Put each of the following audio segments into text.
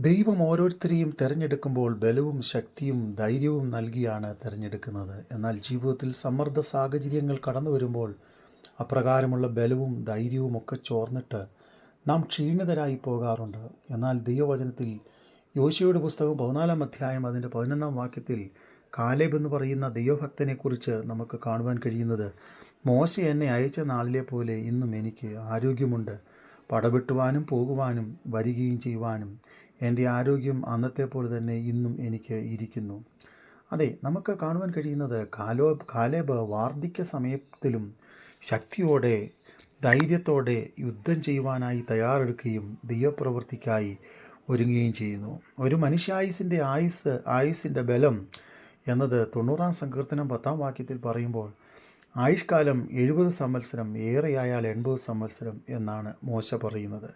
ദൈവം ഓരോരുത്തരെയും തിരഞ്ഞെടുക്കുമ്പോൾ ബലവും ശക്തിയും ധൈര്യവും നൽകിയാണ് തിരഞ്ഞെടുക്കുന്നത്. എന്നാൽ ജീവിതത്തിൽ സമ്മർദ്ദ സാഹചര്യങ്ങൾ കടന്നു വരുമ്പോൾ അപ്രകാരമുള്ള ബലവും ധൈര്യവും ഒക്കെ ചോർന്നിട്ട് നാം ക്ഷീണിതരായി പോകാറുണ്ട്. എന്നാൽ ദൈവവചനത്തിൽ യോശിയുടെ പുസ്തകം പതിനാലാം അധ്യായം അതിന്റെ പതിനൊന്നാം വാക്യത്തിൽ കാലേബ് എന്ന് പറയുന്ന ദൈവഭക്തനെക്കുറിച്ച് നമുക്ക് കാണുവാൻ കഴിയുന്നത് മോശ എന്നെ അയച്ച നാളിലെ പോലെ ഇന്നും എനിക്ക് ആരോഗ്യമുണ്ട്. പടവെട്ടുവാനും പോകുവാനും വരികയും ചെയ്യുവാനും എന്റെ ആരോഗ്യം അന്നത്തെ പോലെ തന്നെ ഇന്നും എനിക്ക് ഇരിക്കുന്നു. അതെ നമുക്ക് കാണുവാൻ കഴിയുന്നത് കാലോ കാലേബ് വാർദ്ധക്യ സമയത്തിലും ശക്തിയോടെ ധൈര്യത്തോടെ യുദ്ധം ചെയ്യുവാനായി തയ്യാറെടുക്കുകയും ദൈവപ്രവൃത്തിക്കായി ഒരുങ്ങുകയും ചെയ്യുന്നു. ഒരു മനുഷ്യായുസിന്റെ ആയുസ് ആയുസിന്റെ ബലം എന്നത് തൊണ്ണൂറാം സങ്കീർത്തനം പത്താം വാക്യത്തിൽ പറയുമ്പോൾ ആയുഷ്കാലം എഴുപത് സംവത്സരം ഏറെയായാൽ എൺപത് സംവത്സരം എന്നാണ് മോശ പറയുന്നത്.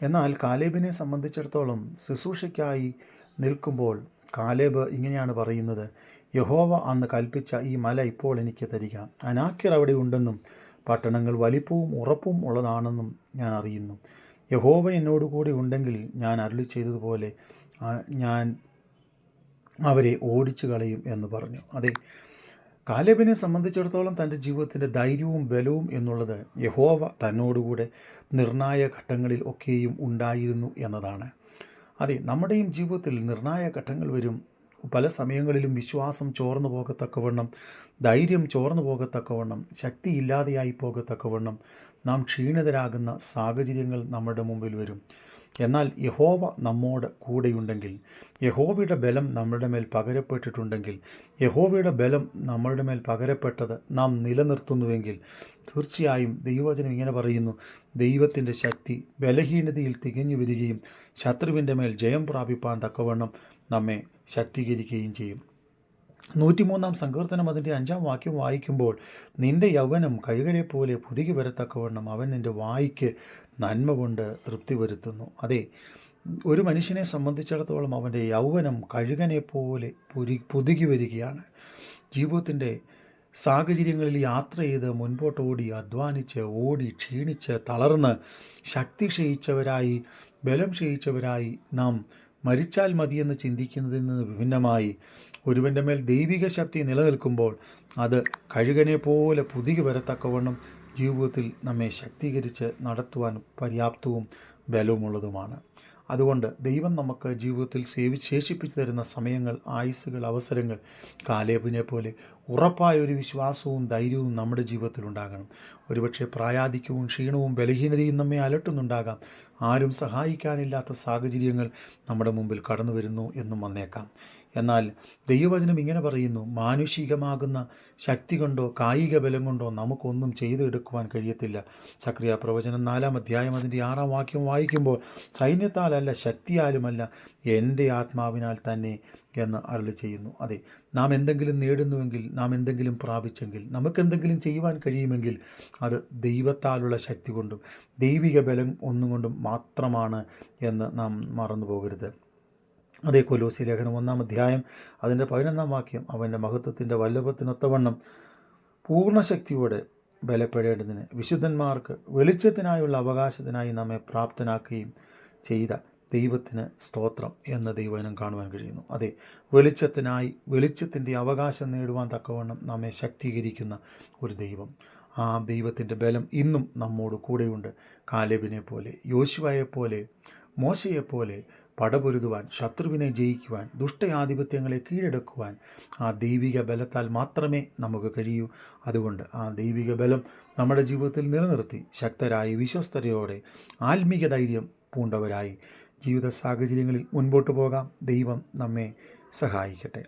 എന്നാൽ കാലേബിനെ സംബന്ധിച്ചിടത്തോളം ശുശ്രൂഷയ്ക്കായി നിൽക്കുമ്പോൾ കാലേബ് ഇങ്ങനെയാണ് പറയുന്നത് യഹോവ അന്ന് കൽപ്പിച്ച ഈ മല ഇപ്പോൾ എനിക്ക് തരിക. അനാക്കിർ അവിടെ ഉണ്ടെന്നും പട്ടണങ്ങൾ വലിപ്പവും ഉറപ്പും ഉള്ളതാണെന്നും ഞാൻ അറിയുന്നു. യഹോവ എന്നോടുകൂടി ഉണ്ടെങ്കിൽ ഞാൻ അരുളി ചെയ്തതുപോലെ ഞാൻ അവരെ ഓടിച്ചു കളയും എന്ന് പറഞ്ഞു. അതെ കാലേബിനെ സംബന്ധിച്ചിടത്തോളം തന്റെ ജീവിതത്തിന്റെ ധൈര്യവും ബലവും എന്നുള്ളത് യഹോവ തന്നോടുകൂടെ നിർണായക ഘട്ടങ്ങളിൽ ഒക്കെയും ഉണ്ടായിരുന്നു എന്നതാണ്. അതെ നമ്മുടെയും ജീവിതത്തിൽ നിർണായക ഘട്ടങ്ങൾ വരും. പല സമയങ്ങളിലും വിശ്വാസം ചോർന്നു പോകത്തക്കവണ്ണം ധൈര്യം ചോർന്നു പോകത്തക്കവണ്ണം ശക്തിയില്ലാതെയായി പോകത്തക്കവണ്ണം നാം ക്ഷീണിതരാകുന്ന സാഹചര്യങ്ങൾ നമ്മുടെ മുമ്പിൽ വരും. എന്നാൽ യഹോവ നമ്മോട് കൂടെയുണ്ടെങ്കിൽ യഹോവയുടെ ബലം നമ്മളുടെ മേൽ പകരപ്പെട്ടിട്ടുണ്ടെങ്കിൽ യഹോവയുടെ ബലം നമ്മളുടെ മേൽ പകരപ്പെട്ടത് നാം നിലനിർത്തുന്നുവെങ്കിൽ തീർച്ചയായും ദൈവവചനം ഇങ്ങനെ പറയുന്നു ദൈവത്തിന്റെ ശക്തി ബലഹീനതയിൽ തികഞ്ഞു വരികയും ശത്രുവിന്റെ മേൽ ജയം പ്രാപിപ്പാൻ തക്കവണ്ണം നമ്മെ ശക്തീകരിക്കുകയും ചെയ്യും. നൂറ്റിമൂന്നാം സങ്കീർത്തനം അതിന്റെ അഞ്ചാം വാക്യം വായിക്കുമ്പോൾ നിന്റെ യൗവനം കഴുകരെ പോലെ പുതുകി വരത്തക്കവണ്ണം അവൻ നിന്റെ വായിക്ക് നന്മ കൊണ്ട് തൃപ്തി വരുത്തുന്നു. അതെ ഒരു മനുഷ്യനെ സംബന്ധിച്ചിടത്തോളം അവന്റെ യൗവനം കഴുകനെ പോലെ പുരി പുതുകി വരികയാണ്. ജീവിതത്തിന്റെ സാഹചര്യങ്ങളിൽ യാത്ര ചെയ്ത് മുൻപോട്ട് ഓടി അധ്വാനിച്ച് ഓടി ക്ഷീണിച്ച് തളർന്ന് ശക്തി ക്ഷയിച്ചവരായി ബലം ക്ഷയിച്ചവരായി നാം മരിച്ചാൽ മതിയെന്ന് ചിന്തിക്കുന്നതിൽ നിന്ന് വിഭിന്നമായി ഒരുവന്റെ മേൽ ദൈവിക ശക്തി നിലനിൽക്കുമ്പോൾ അത് കഴുകനെ പോലെ പുതുകി വരത്തക്കവണ്ണം ജീവിതത്തിൽ നമ്മെ ശക്തീകരിച്ച് നടത്തുവാൻ പര്യാപ്തവും ബലവുമുള്ളതുമാണ്. അതുകൊണ്ട് ദൈവം നമുക്ക് ജീവിതത്തിൽ സേവി ശേഷിപ്പിച്ചു തരുന്ന സമയങ്ങൾ ആയുസ്സുകൾ അവസരങ്ങൾ കാലേബിനെ പോലെ ഉറപ്പായ ഒരു വിശ്വാസവും ധൈര്യവും നമ്മുടെ ജീവിതത്തിൽ ഉണ്ടാകണം. ഒരുപക്ഷെ പ്രായാധിക്യവും ക്ഷീണവും ബലഹീനതയും നമ്മെ അലട്ടുന്നുണ്ടാകാം. ആരും സഹായിക്കാനില്ലാത്ത സാഹചര്യങ്ങൾ നമ്മുടെ മുമ്പിൽ കടന്നു വരുന്നു എന്നും വന്നേക്കാം. എന്നാൽ ദൈവവചനം ഇങ്ങനെ പറയുന്നു മാനുഷികമാകുന്ന ശക്തി കൊണ്ടോ കായിക ബലം കൊണ്ടോ നമുക്കൊന്നും ചെയ്തെടുക്കുവാൻ കഴിയത്തില്ല. സക്രിയ പ്രവചനം നാലാം അധ്യായം അതിന്റെ ആറാം വാക്യം വായിക്കുമ്പോൾ സൈന്യത്താലല്ല ശക്തിയാലുമല്ല എന്റെ ആത്മാവിനാൽ തന്നെ എന്ന് അരുളി ചെയ്യുന്നു. അതെ നാം എന്തെങ്കിലും നേടുന്നുവെങ്കിൽ നാം എന്തെങ്കിലും പ്രാപിച്ചെങ്കിൽ നമുക്കെന്തെങ്കിലും ചെയ്യുവാൻ കഴിയുമെങ്കിൽ അത് ദൈവത്താലുള്ള ശക്തി കൊണ്ടും ദൈവിക ബലം ഒന്നുകൊണ്ടും മാത്രമാണ് എന്ന് നാം മറന്നു പോകരുത് അതേ കൊലോസി ലേഖനം ഒന്നാം അധ്യായം അതിന്റെ പതിനൊന്നാം വാക്യം അവന്റെ മഹത്വത്തിന്റെ വല്ലഭത്തിനൊത്തവണ്ണം പൂർണശക്തിയോടെ ബലപ്പെടേണ്ടതിന് വിശുദ്ധന്മാർക്ക് വെളിച്ചത്തിനായുള്ള അവകാശത്തിനായി നമ്മെ പ്രാപ്തനാക്കുകയും ചെയ്ത ദൈവത്തിന് സ്തോത്രം എന്ന ദൈവനം കാണുവാൻ കഴിയുന്നു. അതെ വെളിച്ചത്തിനായി വെളിച്ചത്തിന്റെ അവകാശം നേടുവാൻ തക്കവണ്ണം നമ്മെ ശക്തീകരിക്കുന്ന ഒരു ദൈവം. ആ ദൈവത്തിന്റെ ബലം ഇന്നും നമ്മോട് കൂടെയുണ്ട്. കാലേബിനെ പോലെ യോശുവയെ പോലെ മോശയെപ്പോലെ പടപൊരുതുവാൻ ശത്രുവിനെ ജയിക്കുവാൻ ദുഷ്ടയാധിപത്യങ്ങളെ കീഴടക്കുവാൻ ആ ദൈവിക ബലത്താൽ മാത്രമേ നമുക്ക് കഴിയൂ. അതുകൊണ്ട് ആ ദൈവിക ബലം നമ്മുടെ ജീവിതത്തിൽ നിലനിർത്തി ശക്തരായി വിശ്വസ്തതയോടെ ആത്മീക ധൈര്യം പൂണ്ടവരായി ജീവിത സാഹചര്യങ്ങളിൽ മുൻപോട്ട് പോകാം. ദൈവം നമ്മെ സഹായിക്കട്ടെ.